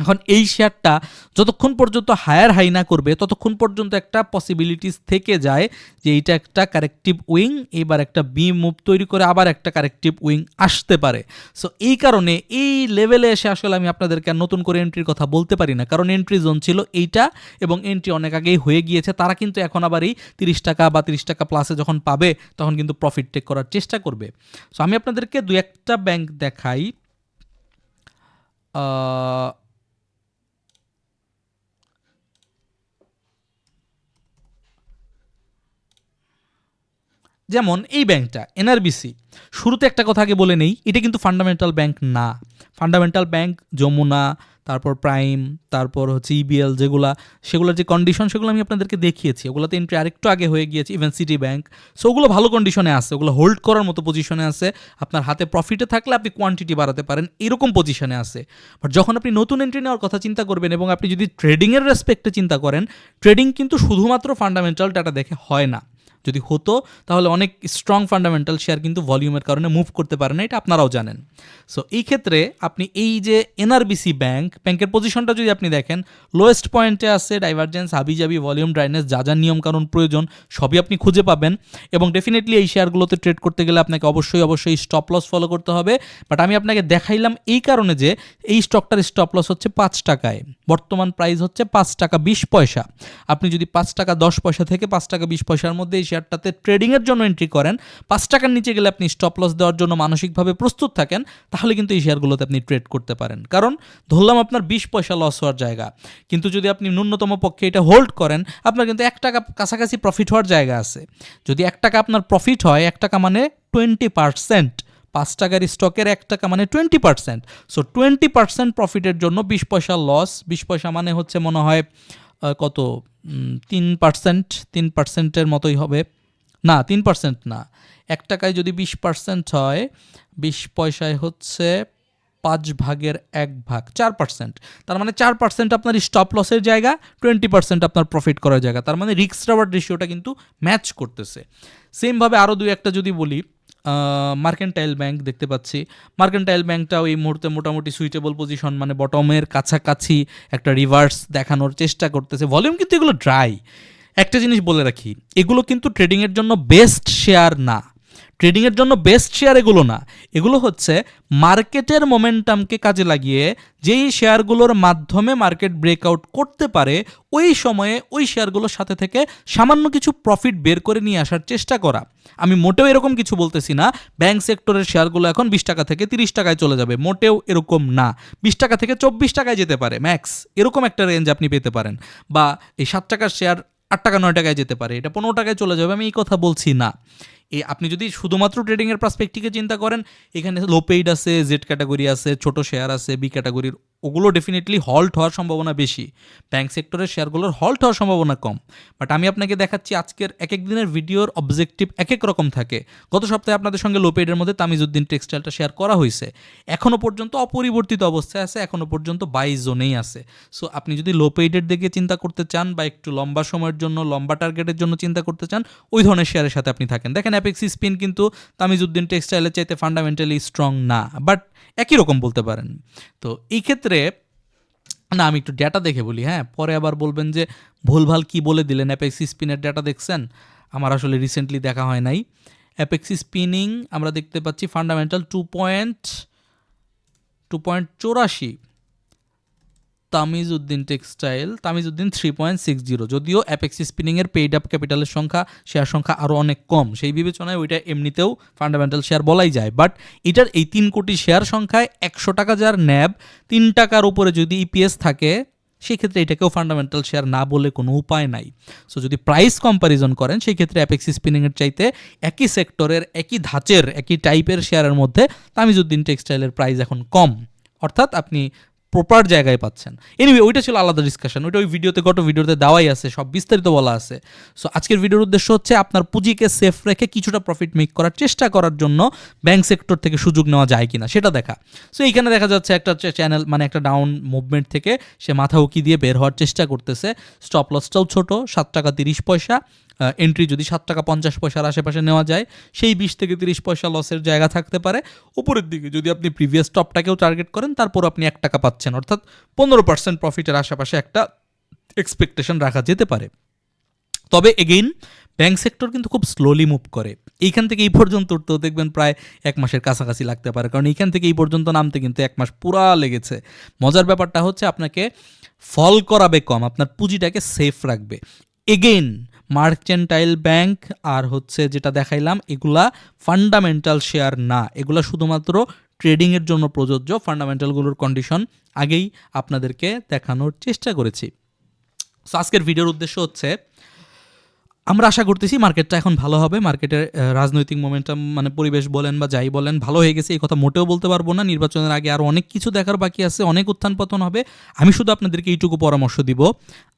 এখন এই শেয়ারটা যতক্ষণ পর্যন্ত হায়ার হাই না করবে, ততক্ষণ পর্যন্ত একটা পসিবিলিটিস থেকে যায় যে এইটা একটা কারেক্টিভ উইং এবার একটা বি মুভ তৈরি করে আবার একটা কারেক্টিভ উইং আসতে পারে। সো এই কারণে এই লেভেলে এসে আসলে আমি আপনাদেরকে আর নতুন করে এন্ট্রির কথা বলতে পারি না। কারণ এন্ট্রি জোন ছিল এইটা এবং এন্ট্রি অনেক আগেই হয়ে গিয়েছে। তারা কিন্তু এখন আবার এই তিরিশ টাকা বা তিরিশ টাকা প্লাসে যখন পাবে, তখন কিন্তু প্রফিট টেক করার চেষ্টা করবে। সো আমি আপনাদেরকে দু একটা ব্যাংক দেখাই। যেমন এই ব্যাংকটা এনআরবিসি শুরুতে একটা কথা আগে বলে নেই, এটা কিন্তু ফান্ডামেন্টাল ব্যাংক না। ফান্ডামেন্টাল ব্যাংক যমুনা, তারপর প্রাইম তারপর হচ্ছে ইবিএল যেগুলা সেগুলোর যে কন্ডিশন সেগুলো আমি আপনাদেরকে দেখিয়েছি। ওগুলোতে এন্ট্রি আরেকটু আগে হয়ে গিয়েছে ইভেন সিটি ব্যাংক সো ওগুলো ভালো কন্ডিশনে আছে, ওগুলো হোল্ড করার মতো পজিশনে আছে। আপনার হাতে প্রফিটে থাকলে আপনি কোয়ান্টিটি বাড়াতে পারেন, এরকম পজিশনে আছে। বাট যখন আপনি নতুন এন্ট্রি নেওয়ার কথা চিন্তা করবেন এবং আপনি যদি ট্রেডিংয়ের রেসপেক্টে চিন্তা করেন ট্রেডিং কিন্তু শুধুমাত্র ফান্ডামেন্টাল ডাটা দেখে হয় না। যদি হতো, তাহলে অনেক স্ট্রং ফান্ডামেন্টাল শেয়ার কিন্তু ভলিউমের কারণে মুভ করতে পারে না, এটা আপনারাও জানেন। সো এই ক্ষেত্রে আপনি এই যে এনআরবিসি ব্যাংক ব্যাংকের পজিশনটা যদি আপনি দেখেন লোয়েস্ট পয়েন্টে আছে ডাইভারজেন্স হাবিজাবি ভলিউম ড্রাইনেস যা যা নিয়মকানুন প্রয়োজন, সবই আপনি খুঁজে পাবেন। এবং ডেফিনেটলি এই শেয়ারগুলোতে ট্রেড করতে গেলে আপনাকে অবশ্যই অবশ্যই স্টপ লস ফলো করতে হবে। বাট আমি আপনাকে দেখাইলাম এই কারণে যে, এই স্টকটার স্টপ লস হচ্ছে পাঁচ টাকায়। বর্তমান প্রাইস হচ্ছে পাঁচ টাকা বিশ পয়সা। আপনি যদি পাঁচ টাকা দশ পয়সা থেকে পাঁচ টাকা বিশ পয়সার মধ্যে শেয়ারটাতে ট্রেডিংয়ের জন্য এন্ট্রি করেন। পাঁচ টাকার নিচে গেলে আপনি স্টপ লস দেওয়ার জন্য মানসিকভাবে প্রস্তুত থাকেন, তাহলে কিন্তু এই শেয়ারগুলোতে আপনি ট্রেড করতে পারেন। কারণ ধরলাম আপনার বিশ পয়সা লস হওয়ার জায়গা, কিন্তু যদি আপনি ন্যূনতম পক্ষে এটা হোল্ড করেন, আপনার কিন্তু এক টাকা কাছাকাছি প্রফিট হওয়ার জায়গা আছে। যদি এক টাকা আপনার প্রফিট হয়, এক টাকা মানে টোয়েন্টি পার্সেন্ট পাঁচ টাকার স্টকের এক টাকা মানে twenty percent so twenty percent প্রফিটের জন্য বিশ পয়সা লস বিশ পয়সা মানে হচ্ছে মনে হয় কত? তিন পার্সেন্ট, তিন পার্সেন্টের মতোই হবে। না, তিন পার্সেন্ট না। এক টাকায় যদি বিশ পার্সেন্ট হয়, বিশ পয়সায় হচ্ছে পাঁচ ভাগের এক ভাগ, চার পার্সেন্ট। তার মানে চার পার্সেন্ট আপনার স্টপ লসের জায়গা টোয়েন্টি পার্সেন্ট আপনার প্রফিট করার জায়গা। তার মানে রিক্স রাওয়ার্ড রেশিওটা কিন্তু ম্যাচ করতেছে। সেমভাবে আরও দুই একটা যদি বলি মার্কেন্টাইল ব্যাংক দেখতে পাচ্ছি। মার্কেন্টাইল ব্যাংকটাও এই মুহূর্তে মোটামুটি সুইটেবল পজিশন মানে বটমের কাছাকাছি একটা রিভার্স দেখানোর চেষ্টা করতেছে। ভলিউম কিন্তু এগুলো ড্রাই একটা জিনিস বলে রাখি, এগুলো কিন্তু ট্রেডিংয়ের জন্য বেস্ট শেয়ার না। ট্রেডিংয়ের জন্য বেস্ট শেয়ার এগুলো না। এগুলো হচ্ছে মার্কেটের মোমেন্টামকে কাজে লাগিয়ে যেই শেয়ারগুলোর মাধ্যমে মার্কেট ব্রেকআউট করতে পারে, ওই সময়ে ওই শেয়ারগুলোর সাথে থেকে সামান্য কিছু প্রফিট বের করে নিয়ে আসার চেষ্টা করা। আমি মোটেও এরকম কিছু বলতেছি না ব্যাংক সেক্টরের শেয়ারগুলো এখন বিশ টাকা থেকে তিরিশ টাকায় চলে যাবে, মোটেও এরকম না। বিশ টাকা থেকে চব্বিশ টাকায় যেতে পারে ম্যাক্স এরকম একটা রেঞ্জ আপনি পেতে পারেন। বা এই সাত টাকার শেয়ার আট টাকা, নয় টাকায় যেতে পারে, এটা পনেরো টাকায় চলে যাবে, আমি এই কথা বলছি না। এই আপনি যদি শুধুমাত্র ট্রেডিংয়ের পার্সপেক্টিভে চিন্তা করেন, এখানে লো পেইড আছে জেড ক্যাটাগরি আছে, ছোট শেয়ার আছে বি ক্যাটাগরির ওগুলো ডেফিনেটলি হল্ট হওয়ার সম্ভাবনা বেশি। ব্যাংক সেক্টরের শেয়ারগুলোর হল্ট হওয়ার সম্ভাবনা কম। বাট আমি আপনাকে দেখাচ্ছি আজকের এক এক দিনের ভিডিওর অবজেক্টিভ এক এক রকম থাকে। গত সপ্তাহে আপনাদের সঙ্গে লো পেইডের মধ্যে তামিজউদ্দিন টেক্সটাইলটা শেয়ার করা হয়েছে। এখনও পর্যন্ত অপরিবর্তিত অবস্থায় আছে এখনও পর্যন্ত বাই জোনেই আছে। সো আপনি যদি লো পেইডের দিকে চিন্তা করতে চান বা একটু লম্বা সময়ের জন্য, লম্বা টার্গেটের জন্য চিন্তা করতে চান, ওই ধরনের শেয়ারের সাথে আপনি থাকেন। দেখেন অ্যাপেক্সি স্পিন কিন্তু তামিজউদ্দিন টেক্সটাইলের চাইতে ফান্ডামেন্টালি স্ট্রং না বাট একই রকম বলতে পারেন। তো এই ক্ষেত্রে না, আমি একটু ডেটা দেখে বলি হ্যাঁ? পরে আবার বলবেন যে, ভুলভাল কি বলে দিলেন? অ্যাপেক্সি স্পিনের ডেটা দেখছেন? আমার আসলে রিসেন্টলি দেখা হয় নাই। অ্যাপেক্সি স্পিনিং আমরা দেখতে পাচ্ছি fundamental two point two point চৌরাশি। Tamijuddin textile, Tamijuddin three point six zero. যদিও অ্যাপেক্সি স্পিনিংয়ের পেইড আপ ক্যাপিটালের সংখ্যা শেয়ার সংখ্যা আরও অনেক কম। সেই বিবেচনায় ওইটা এমনিতেও ফান্ডামেন্টাল শেয়ার বলাই যায়। বাট এটার এই তিন কোটি শেয়ার সংখ্যায় একশো টাকা যার ন্যাব, তিন টাকার উপরে যদি ইপিএস থাকে, সেক্ষেত্রে এটাকেও ফান্ডামেন্টাল শেয়ার না বলে কোনো উপায় নাই। সো যদি প্রাইস কম্প্যারিজন করেন সেই ক্ষেত্রে অ্যাপেক্সি স্পিনিংয়ের চাইতে একই সেক্টরের একই ধাঁচের, একই টাইপের শেয়ারের মধ্যে তামিজউদ্দিন টেক্সটাইলের প্রাইস এখন কম। অর্থাৎ আপনি প্রপার জায়গায় পাচ্ছেন। এনিওয়ে ওইটা ছিল আলাদা ডিসকাশন ওইটা ওই ভিডিওতে গত ভিডিওতে দেওয়াই আছে, সব বিস্তারিত বলা আছে। সো আজকের ভিডিওর উদ্দেশ্য হচ্ছে আপনার পুঁজিকে সেফ রেখে কিছুটা প্রফিট মেক করার চেষ্টা করার জন্য ব্যাংক সেক্টর থেকে সুযোগ নেওয়া যায় কিনা, সেটা দেখা। সো এইখানে দেখা যাচ্ছে একটা চ্যানেল মানে একটা ডাউন মুভমেন্ট থেকে সে মাথা উকি দিয়ে বের হওয়ার চেষ্টা করতেছে। স্টপ লসটাও ছোট, সাত টাকা তিরিশ পয়সা। এন্ট্রি যদি সাত টাকা পঞ্চাশ পয়সার আশেপাশে নেওয়া যায়, সেই বিশ থেকে তিরিশ পয়সা লসের জায়গা থাকতে পারে। উপরের দিকে যদি আপনি প্রিভিয়াস টপটাকেও টার্গেট করেন তারপর আপনি এক টাকা পাচ্ছেন। অর্থাৎ পনেরো পার্সেন্ট প্রফিটের আশেপাশে একটা এক্সপেকটেশন রাখা যেতে পারে। তবে এগেইন ব্যাংক সেক্টর কিন্তু খুব স্লোলি মুভ করে। এইখান থেকে এই পর্যন্ত উঠতেও দেখবেন প্রায় এক মাসের কাছাকাছি লাগতে পারে। কারণ এইখান থেকে এই পর্যন্ত নামতে কিন্তু এক মাস পুরা লেগেছে। মজার ব্যাপারটা হচ্ছে আপনাকে ফল করাবে কম, আপনার পুঁজিটাকে সেফ রাখবে। এগেইন মার্চেন্টাইল ব্যাংক আর হচ্ছে যেটা দেখাইলাম, এগুলা ফান্ডামেন্টাল শেয়ার না। এগুলা শুধুমাত্র ট্রেডিংয়ের জন্য প্রযোজ্য ফান্ডামেন্টালগুলোর কন্ডিশন আগেই আপনাদেরকে দেখানোর চেষ্টা করেছি। সো আজকের ভিডিওর উদ্দেশ্য হচ্ছে, আমরা আশা করতেছি মার্কেটটা এখন ভালো হবে। মার্কেটের রাজনৈতিক মোমেন্টাম মানে পরিবেশ বলেন বা যাই বলেন, ভালো হয়ে গেছে। এই কথা মোটেও বলতে পারব না। নির্বাচনের আগে আরও অনেক কিছু দেখার বাকি আছে, অনেক উত্থান পতন হবে। আমি শুধু আপনাদেরকে এইটুকু পরামর্শ দিব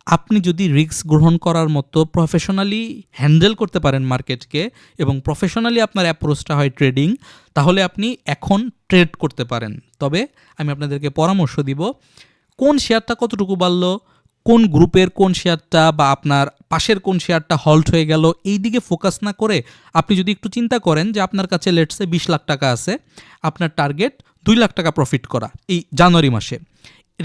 আপনি যদি রিস্ক গ্রহণ করার মতো প্রফেশনালি হ্যান্ডেল করতে পারেন মার্কেটকে এবং প্রফেশনালি আপনার অ্যাপ্রোচটা হয় ট্রেডিং, তাহলে আপনি এখন ট্রেড করতে পারেন। তবে আমি আপনাদেরকে পরামর্শ দিব, কোন শেয়ারটা কতটুকু বাড়লো, কোন গ্রুপের কোন শেয়ারটা বা আপনার পাশের কোন শেয়ারটা হল্ট হয়ে গেল, এই দিকে ফোকাস না করে আপনি যদি একটু চিন্তা করেন যে আপনার কাছে লেটসে বিশ লাখ টাকা আছে, আপনার টার্গেট দুই লাখ টাকা প্রফিট করা এই জানুয়ারি মাসে।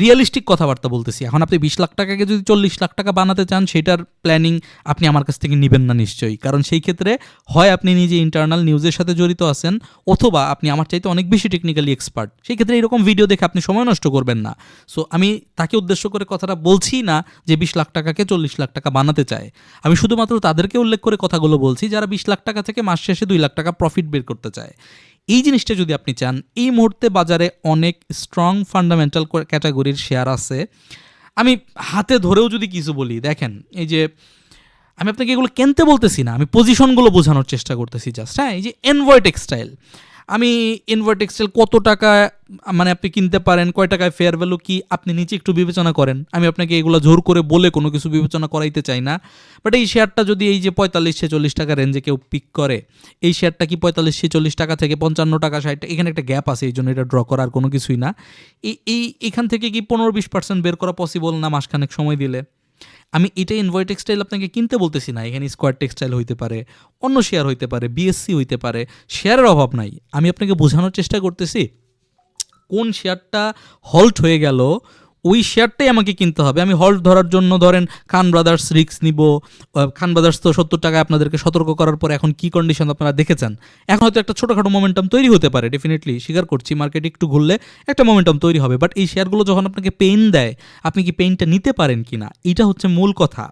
রিয়েলিস্টিক কথাবার্তা বলতেছি। এখন আপনি বিশ লাখ টাকাকে যদি চল্লিশ লাখ টাকা বানাতে চান, সেটার প্ল্যানিং আপনি আমার কাছ থেকে নেবেন না নিশ্চয়ই। কারণ সেই ক্ষেত্রে হয় আপনি নিজে ইন্টারনাল নিউজের সাথে জড়িত আছেন, অথবা আপনি আমার চাইতে অনেক বেশি টেকনিক্যালি এক্সপার্ট সেই ক্ষেত্রে এরকম ভিডিও দেখে আপনি সময় নষ্ট করবেন না। সো আমি তাকে উদ্দেশ্য করে কথাটা বলছি না যে বিশ লাখ টাকাকে চল্লিশ লাখ টাকা বানাতে চায়। আমি শুধুমাত্র তাদেরকে উল্লেখ করে কথাগুলো বলছি যারা বিশ লাখ টাকা থেকে মাস শেষে দুই লাখ টাকা প্রফিট বের করতে চায়। এই জিনিসটা যদি আপনি চান, এই মুহূর্তে বাজারে অনেক স্ট্রং ফান্ডামেন্টাল ক্যাটাগরির শেয়ার আছে। আমি হাতে ধরেও যদি কিছু বলি, দেখেন, এই যে আমি আপনাকে এগুলো কেনতে বলতেছি না, আমি পজিশনগুলো বোঝানোর চেষ্টা করতেছি জাস্ট হ্যাঁ এই যে এনভয় টেক্সটাইল আমি এনভয় টেক্সটাইল কত টাকা মানে আপনি কিনতে পারেন, কয় টাকায় ফেয়ার ভ্যালু কি, আপনি নিচে একটু বিবেচনা করেন। আমি আপনাকে এগুলো জোর করে বলে কোনো কিছু বিবেচনা করাইতে চাই না। বাট এই শেয়ারটা যদি এই যে পঁয়তাল্লিশ ছেচল্লিশ টাকা রেঞ্জে কেউ পিক করে, এই শেয়ারটা কি পঁয়তাল্লিশ ছেচল্লিশ টাকা থেকে পঞ্চান্ন টাকা, ষাট এখানে একটা গ্যাপ আছে, এই জন্য এটা ড্র করার কোনো কিছুই না। এই এই, এখান থেকে কি পনেরো বিশ পার্সেন্ট বের করা পসিবল না মাসখানেক সময় দিলে? আমি এটাই ইনভয় টেক্সটাইল আপনাকে কিনতে বলতেছি না, এখানে স্কোয়ার টেক্সটাইল হইতে পারে, অন্য শেয়ার হইতে পারে বিএসসি হইতে পারে শেয়ারের অভাব নাই। আমি আপনাকে বোঝানোর চেষ্টা করতেছি, কোন শেয়ারটা হল্ট হয়ে গেল ওই শেয়ারটাই আমাকে কিনতে হবে। আমি হল্ট ধরার জন্য ধরেন খান ব্রাদার্স রিক্স নিব খান ব্রাদার্স তো সত্তর টাকায় আপনাদেরকে সতর্ক করার পর এখন কি কন্ডিশন আপনারা দেখেছেন? এখন হয়তো একটা ছোটোখাটো মোমেন্টাম তৈরি হতে পারে ডেফিনেটলি স্বীকার করছি মার্কেট একটু ঘুরলে একটা মোমেন্টাম তৈরি হবে। বাট এই শেয়ারগুলো যখন আপনাকে পেন দেয়, আপনি কি পেইনটা নিতে পারেন কি না এটা হচ্ছে মূল কথা।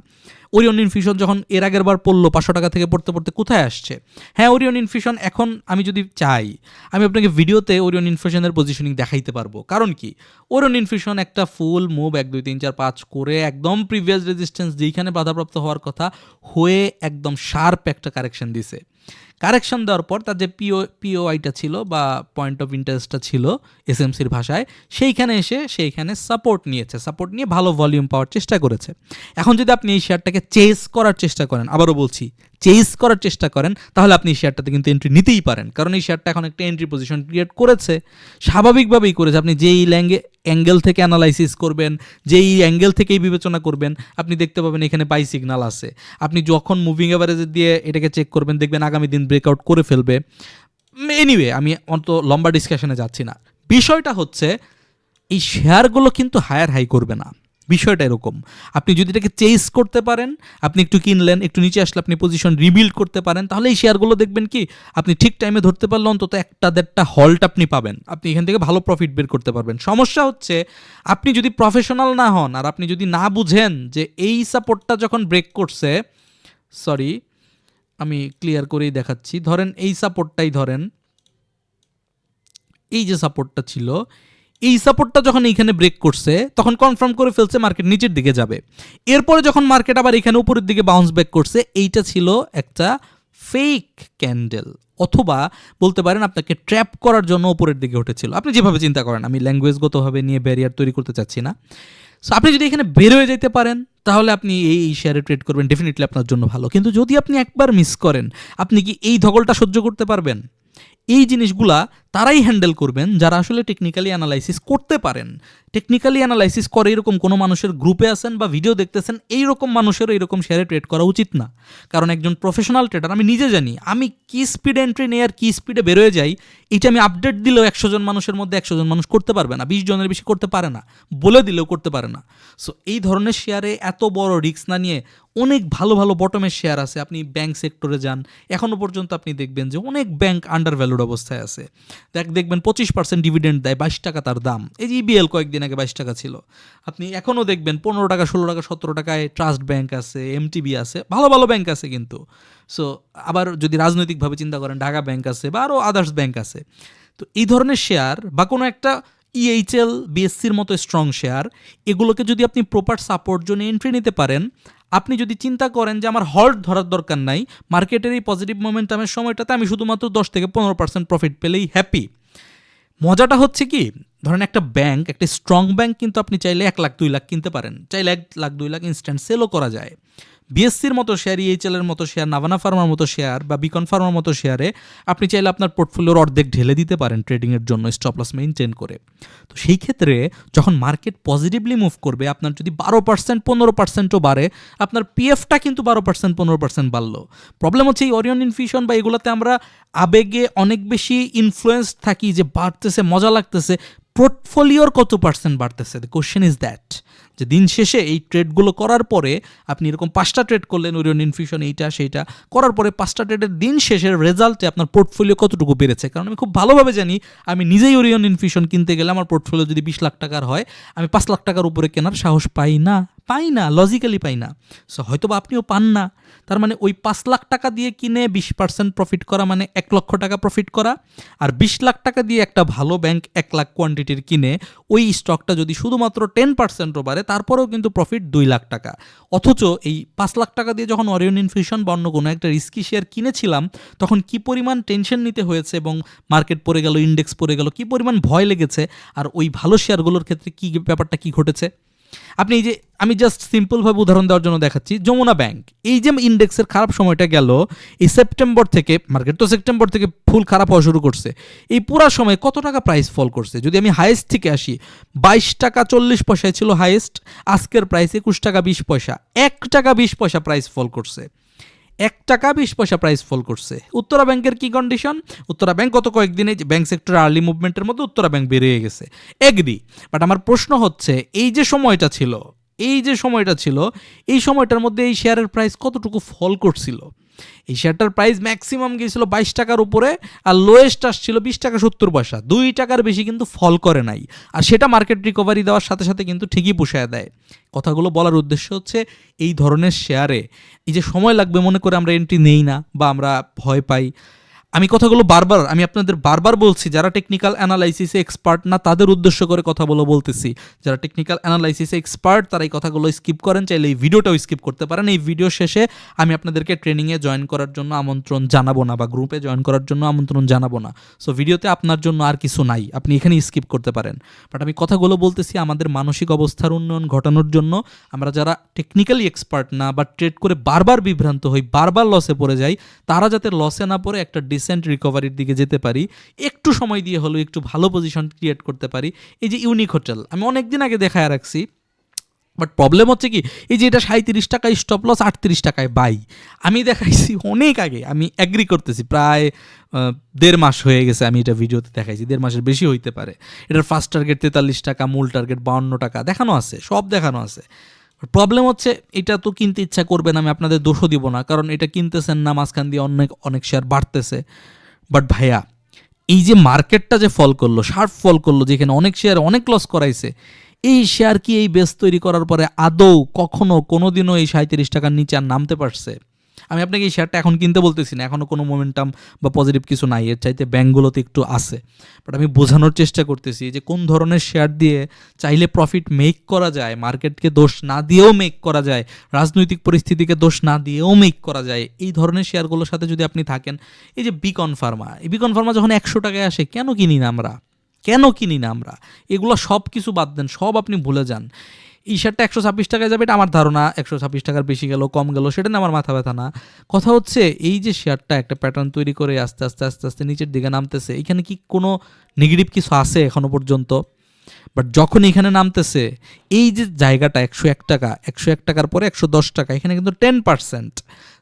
ওরিয়ন ইনফিউশন যখন এর আগের বার পড়ল পাঁচশো টাকা থেকে পড়তে পড়তে কোথায় আসছে? হ্যাঁ ওরিয়ন ইনফিউশন এখন আমি যদি চাই, আমি আপনাকে ভিডিওতে ওরিয়ন ইনফিউশনের পজিশনিং দেখাইতে পারব। কারণ কি? ওরিয়ন ইনফিউশন একটা ফুল মুভ এক, দুই, তিন, চার, পাঁচ করে একদম প্রিভিয়াস রেজিস্ট্যান্স যেইখানে বাধাপ্রাপ্ত হওয়ার কথা, হয়ে একদম শার্প একটা কারেকশন দিছে। কারেকশন দেওয়ার পর তার যে পিও পিওআইটা ছিল বা পয়েন্ট অফ ইন্টারেস্টটা ছিল এসএমসির ভাষায়, সেইখানে এসে সেইখানে সাপোর্ট নিয়েছে। সাপোর্ট নিয়ে ভালো ভলিউম পাওয়ার চেষ্টা করেছে। এখন যদি আপনি এই শেয়ারটাকে চেস করার চেষ্টা করেন, আবারও বলছি চেস করার চেষ্টা করেন, তাহলে আপনি এই শেয়ারটাতে কিন্তু এন্ট্রি নিতেই পারেন। কারণ এই শেয়ারটা এখন একটা এন্ট্রি পজিশন ক্রিয়েট করেছে। স্বাভাবিকভাবেই করেছে। আপনি যেই ল্যাঙ্গে অ্যাঙ্গেল থেকে অ্যানালাইসিস করবেন, যেই অ্যাঙ্গেল থেকেই বিবেচনা করবেন, আপনি দেখতে পাবেন এখানে বাই সিগনাল আছে। আপনি যখন মুভিং অ্যাভারেজ দিয়ে এটাকে চেক করবেন, দেখবেন আগামী দিন ব্রেকআউট করে ফেলবে। এনিওয়ে আমি অন্ত লম্বা ডিসকাশনে যাচ্ছি না। বিষয়টা হচ্ছে, এই শেয়ারগুলো কিন্তু হায়ার হাই করবে না। বিষয়টা এরকম। আপনি যদি এটাকে চেস করতে পারেন, আপনি একটু কিনলেন, একটু নিচে আসলে আপনি পজিশন রিবিল্ড করতে পারেন, তাহলে এই শেয়ারগুলো দেখবেন কি, আপনি ঠিক টাইমে ধরতে পারলে অন্তত একটা দেড়টা হল্ট আপনি পাবেন। আপনি এখান থেকে ভালো প্রফিট বের করতে পারবেন। সমস্যা হচ্ছে, আপনি যদি প্রফেশনাল না হন, আর আপনি যদি না বুঝেন যে এই সাপোর্টটা যখন ব্রেক করছে সরি আমি ক্লিয়ার করেই দেখাচ্ছি। ধরেন এই সাপোর্টটাই ধরেন, এই যে সাপোর্টটা ছিল এই সাপোর্টটা যখন এইখানে ব্রেক করছে, তখন কনফার্ম করে ফেলছে মার্কেট নিচের দিকে যাবে। এরপরে যখন মার্কেট আবার এখানে উপরের দিকে বাউন্স ব্যাক করছে, এইটা ছিল একটা ফেক ক্যান্ডেল অথবা বলতে পারেন আপনাকে ট্র্যাপ করার জন্য উপরের দিকে উঠেছিল। আপনি যেভাবে চিন্তা করেন, আমি ল্যাঙ্গুয়েজগতভাবে নিয়ে ব্যারিয়ার তৈরি করতে চাচ্ছি না। সো আপনি যদি এখানে বের হয়ে যেতে পারেন, তাহলে আপনি এই এই শেয়ারে ট্রেড করবেন ডেফিনেটলি আপনার জন্য ভালো। কিন্তু যদি আপনি একবার মিস করেন, আপনি কি এই ধকলটা সহ্য করতে পারবেন? এই জিনিসগুলা তারাই হ্যান্ডেল করবেন, যারা আসলে টেকনিক্যালি অ্যানালাইসিস করতে পারেন। টেকনিক্যালি অ্যানালাইসিস করে এরকম কোনো মানুষের গ্রুপে আছেন বা ভিডিও দেখতেছেন, এইরকম মানুষেরও এরকম শেয়ারে ট্রেড করা উচিত না। কারণ একজন প্রফেশনাল ট্রেডার আমি নিজে জানি, আমি কি স্পিড এন্ট্রি নেই আর কি স্পিডে বেরোয় যাই, এটা আমি আপডেট দিলেও একশো জন মানুষের মধ্যে একশো জন মানুষ করতে পারবে না, বিশ জনের বেশি করতে পারে না, বলে দিলেও করতে পারে না। সো এই ধরনের শেয়ারে এত বড় রিস্ক না নিয়ে অনেক ভালো ভালো বটমের শেয়ার আছে। আপনি ব্যাংক সেক্টরে যান এখনও পর্যন্ত আপনি দেখবেন যে অনেক ব্যাংক আন্ডার ভ্যালুড অবস্থায় আছে। দেখ, দেখবেন পঁচিশ পার্সেন্ট ডিভিডেন্ড দেয়, বাইশ টাকা তার দাম। এই যে ইবিএল কয়েকদিন আগে বাইশ টাকা ছিল। আপনি এখনও দেখবেন পনেরো টাকা, ষোলো টাকা, সতেরো টাকায় ট্রাস্ট ব্যাংক আছে এমটিবি আছে, ভালো ভালো ব্যাংক আছে কিন্তু। সো আবার যদি রাজনৈতিকভাবে চিন্তা করেন, ঢাকা ব্যাংক আছে বা আরও আদার্স ব্যাংক আছে। তো এই ধরনের শেয়ার বা কোনো একটা E ইএইচএল বিএসসির মতো স্ট্রং শেয়ার এগুলোকে যদি আপনি প্রপার সাপোর্ট জন্য এন্ট্রি নিতে পারেন আপনি যদি চিন্তা করেন যে আমার হল্ট ধরার দরকার নাই মার্কেটের এই পজিটিভ মোমেন্টামের সময়টাতে আমি শুধুমাত্র দশ থেকে পনেরো পার্সেন্ট প্রফিট পেলেই হ্যাপি মজাটা হচ্ছে কি, ধরেন একটা ব্যাংক একটা স্ট্রং ব্যাংক কিন্তু আপনি চাইলে এক লাখ, দুই লাখ কিনতে পারেন। চাইলে এক লাখ, দুই লাখ ইনস্ট্যান্ট সেলও করা যায়। বিএসসির মতো শেয়ার ইএইচএল এর মতো শেয়ার নাভানা ফার্মার মতো শেয়ার বা বিকন ফার্মার মতো শেয়ারে আপনি চাইলে আপনার পোর্টফোলিওর অর্ধেক ঢেলে দিতে পারেন ট্রেডিংয়ের জন্য স্টপ লস মেনটেন করে। তো সেই ক্ষেত্রে যখন মার্কেট পজিটিভলি মুভ করবে, আপনার যদি বারো পার্সেন্ট পনেরো পার্সেন্টও বাড়ে, আপনার পিএফটা কিন্তু বারো পার্সেন্ট পনেরো পার্সেন্ট বাড়লো। প্রবলেম হচ্ছে এই অরিয়ন ইনফিউশন বা এগুলোতে আমরা আবেগে অনেক বেশি ইনফ্লুয়েন্স থাকি যে বাড়তেছে, মজা লাগতেছে পোর্টফোলিওর কত পার্সেন্ট বাড়তেছে? দ্য কোশ্চেন ইজ দ্যাট যে দিন শেষে এই ট্রেডগুলো করার পরে আপনি এরকম পাঁচটা ট্রেড করলেন, ওরিয়ন ইনফিউশন এইটা, সেইটা, করার পরে পাঁচটা ট্রেডের দিন শেষের রেজাল্টে আপনার পোর্টফোলিও কতটুকু বেড়েছে? কারণ আমি খুব ভালোভাবে জানি, আমি নিজেই ওরিয়ন ইনফিউশন কিনতে গেলে আমার পোর্টফোলিও যদি বিশ লাখ টাকার হয়, আমি পাঁচ লাখ টাকার উপরে কেনার সাহস পাই না। পাই না লজিক্যালি পাই না। সো হয়তো বা আপনিও পান না। তার মানে ওই পাঁচ লাখ টাকা দিয়ে কিনে বিশ পার্সেন্ট প্রফিট করা মানে এক লক্ষ টাকা প্রফিট করা। আর বিশ লাখ টাকা দিয়ে একটা ভালো ব্যাংক এক লাখ কোয়ান্টিটির কিনে ওই স্টকটা যদি শুধুমাত্র টেন পার্সেন্টও বাড়ে, তারপরেও কিন্তু প্রফিট দুই লাখ টাকা। অথচ এই পাঁচ লাখ টাকা দিয়ে যখন অরিয়ন ইনফিউশন বা অন্য কোনো একটা রিস্কি শেয়ার কিনেছিলাম, তখন কি পরিমাণ টেনশন নিতে হয়েছে এবং মার্কেট পড়ে গেল ইন্ডেক্স পড়ে গেল, কি পরিমাণ ভয় লেগেছে? আর ওই ভালো শেয়ারগুলোর ক্ষেত্রে কি ব্যাপারটা কি ঘটেছে? আপনি এই যে আমি জাস্ট সিম্পলভাবে উদাহরণ দেওয়ার জন্য দেখাচ্ছি, যমুনা ব্যাংক এই যে ইন্ডেক্সের খারাপ সময়টা গেল, এই সেপ্টেম্বর থেকে মার্কেট তো সেপ্টেম্বর থেকে ফুল খারাপ হওয়া শুরু করছে। এই পুরা সময় কত টাকা প্রাইস ফল করছে? যদি আমি হাইয়েস্ট থেকে আসি, বাইশ টাকা চল্লিশ পয়সায় ছিল হাইয়েস্ট আজকের প্রাইস একুশ টাকা বিশ পয়সা। এক টাকা বিশ পয়সা প্রাইস ফল করছে। এক টাকা বিশ পয়সা প্রাইস ফল করছে। উত্তরা ব্যাংকের কি কন্ডিশন উত্তরা ব্যাংক গত কয়েকদিনে ব্যাংক সেক্টর আর্লি মুভমেন্টের মধ্যে উত্তরা ব্যাংক বেরিয়ে গেছে। একদি বাট আমার প্রশ্ন হচ্ছে, এই যে সময়টা ছিল, এই যে সময়টা ছিল, এই সময়টার মধ্যে এই শেয়ারের প্রাইস কতটুকু ফল করছিল? এই শেয়ারটার প্রাইস ম্যাক্সিমাম গিয়েছিল বাইশ টাকার উপরে আর লোয়েস্ট আসছিল বিশ টাকা সত্তর পয়সা। দুই টাকার বেশি কিন্তু ফল করে নাই। আর সেটা মার্কেট রিকভারি দেওয়ার সাথে সাথে কিন্তু ঠিকই পোষায় দেয়। কথাগুলো বলার উদ্দেশ্য হচ্ছে এই ধরনের শেয়ারে এই যে সময় লাগবে মনে করে আমরা এন্ট্রি নেই না বা আমরা ভয় পাই। আমি কথাগুলো বারবার, আমি আপনাদের বারবার বলছি, যারা টেকনিক্যাল অ্যানালাইসিসে এক্সপার্ট না, তাদের উদ্দেশ্য করে কথাগুলো বলতেছি। যারা টেকনিক্যাল অ্যানালাইসিসে এক্সপার্ট তারা এই কথাগুলো স্কিপ করেন, চাইলে এই ভিডিওটাও স্কিপ করতে পারেন। এই ভিডিও শেষে আমি আপনাদেরকে ট্রেনিংয়ে জয়েন করার জন্য আমন্ত্রণ জানাব না, বা গ্রুপে জয়েন করার জন্য আমন্ত্রণ জানাব না। সো ভিডিওতে আপনার জন্য আর কিছু নাই, আপনি এখানেই স্কিপ করতে পারেন। বাট আমি কথাগুলো বলতেছি আমাদের মানসিক অবস্থার উন্নয়ন ঘটানোর জন্য। আমরা যারা টেকনিক্যালি এক্সপার্ট না, বা ট্রেড করে বারবার বিভ্রান্ত হই, বারবার লসে পড়ে যাই, তারা যাতে লসে না পড়ে, একটা ডিসেন্ট রিকভারির দিকে যেতে পারি, একটু সময় দিয়ে হলেও একটু ভালো পজিশন ক্রিয়েট করতে পারি। এই যে ইউনিক হোটেল আমি অনেক দিন আগে দেখায় রাখছি। বাট প্রবলেম হচ্ছে কি, এই যে এটা সাঁত্রিশ টাকায় স্টপ লস আটত্রিশ টাকায় বাই আমি দেখাইছি অনেক আগে, আমি অ্যাগ্রি করতেছি, প্রায় দেড় মাস হয়ে গেছে আমি এটা ভিডিওতে দেখাইছি, দেড় মাসের বেশি হইতে পারে। এটার ফার্স্ট টার্গেট তেতাল্লিশ টাকা, মূল টার্গেট বাউন্ন টাকা, দেখানো আছে, সব দেখানো আছে। প্রবলেম হচ্ছে, এটা তো কিনতে ইচ্ছা করবে না, আমি আপনাদের দোষও দিব না, কারণ এটা কিনতেছেন না, মাঝখান দিয়ে অনেক অনেক শেয়ার বাড়তেছে। বাট ভাইয়া, এই যে মার্কেটটা যে ফল করল শার্প ফল করল, যেখানে অনেক শেয়ার অনেক লস করাইছে, এই শেয়ার কি এই বেস তৈরি করার পরে আদৌ কখনো, কোনোদিনও এই সাঁত্রিশ টাকার নিচে আর নামতে পারছে? আমি আপনাকে এই শেয়ারটা এখন কিনতে বলতেছি না এখনও কোনো মোমেন্টাম বা পজিটিভ কিছু নাই, এর চাইতে ব্যাঙ্কগুলোতে একটু আছে। বাট আমি বোঝানোর চেষ্টা করতেছি যে কোন ধরনের শেয়ার দিয়ে চাইলে প্রফিট মেক করা যায় মার্কেটকে দোষ না দিয়েও মেক করা যায়, রাজনৈতিক পরিস্থিতিকে দোষ না দিয়েও মেক করা যায়, এই ধরনের শেয়ারগুলোর সাথে যদি আপনি থাকেন, এই যে বিকন ফার্মা এই বিকন ফার্মা যখন একশো টাকায় আসে, কেন কিনি না আমরা? কেন কিনি না আমরা? এগুলো সব কিছু বাদ দেন, সব আপনি ভুলে যান। এই একশো ছাব্বিশ টাকায় যাবে, এটা আমার ধারণা। একশো ছাব্বিশ টাকার বেশি গেল, কম গেল, সেটা না আমার মাথা ব্যথা না। কথা হচ্ছে, এই যে শেয়ারটা একটা প্যাটার্ন তৈরি করে আস্তে আস্তে আস্তে আস্তে নিচের দিকে নামতেছে, এখানে কি কোনো নেগেটিভ কিছু আছে এখনও পর্যন্ত? বাট যখন এখানে নামতেছে, এই যে জায়গাটা একশো এক টাকা, একশো এক টাকার পরে একশো দশ টাকা, এখানে কিন্তু টেন পার্সেন্ট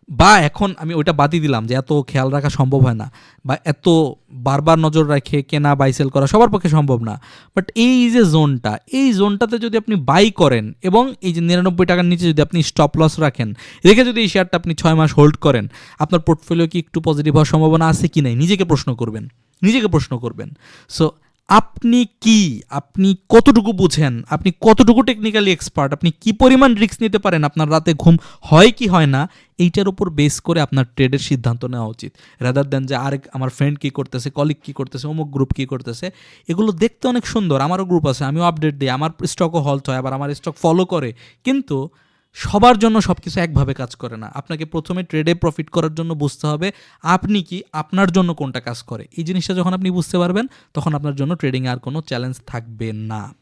বা এখন আমি ওইটা বাদই দিলাম যে এত খেয়াল রাখা সম্ভব হয় না বা এত বারবার নজর রেখে কেনা বাই সেল করা সবার পক্ষে সম্ভব না। বাট এই যে জোনটা এই জোনটাতে যদি আপনি বাই করেন এবং এই যে নিরানব্বই টাকার নিচে যদি আপনি স্টপ লস রাখেন, রেখে যদি এই শেয়ারটা আপনি ছয় মাস হোল্ড করেন, আপনার পোর্টফোলিও কি একটু পজিটিভ হওয়ার সম্ভাবনা আছে কি নাই? নিজেকে প্রশ্ন করবেন। নিজেকে প্রশ্ন করবেন। সো আপনি কি? আপনি কতটুকু বুঝেন? আপনি কতটুকু টেকনিক্যালি এক্সপার্ট আপনি কি পরিমাণ রিস্ক নিতে পারেন? আপনার রাতে ঘুম হয় কি হয় না? এইটার উপর বেস করে আপনার ট্রেডের সিদ্ধান্ত নেওয়া উচিত। রাদার দেন যে আরেক, আমার ফ্রেন্ড কী করতেছে কলিগ কী করতেছে, অমুক গ্রুপ কী করতেছে, এগুলো দেখতে অনেক সুন্দর। আমারও গ্রুপ আছে, আমিও আপডেট দিই। আমার স্টকও হল্ট হয়, আবার আমার স্টক ফলো করে। কিন্তু সবার জন্য সব কিছু একভাবে কাজ করে না। আপনাকে প্রথমে ট্রেডে প্রফিট করার জন্য বুঝতে হবে আপনি কি আপনার জন্য কোনটা কাজ করে। এই জিনিসটা যখন আপনি বুঝতে পারবেন, তখন আপনার জন্য ট্রেডিংয়ে আর কোনো চ্যালেঞ্জ থাকবে না।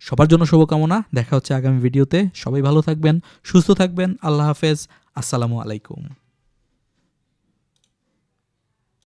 সবার জন্য শুভকামনা। দেখা হচ্ছে আগামী ভিডিওতে সবাই ভালো থাকবেন, সুস্থ থাকবেন। আল্লাহ হাফেজ। আসসালামু আলাইকুম।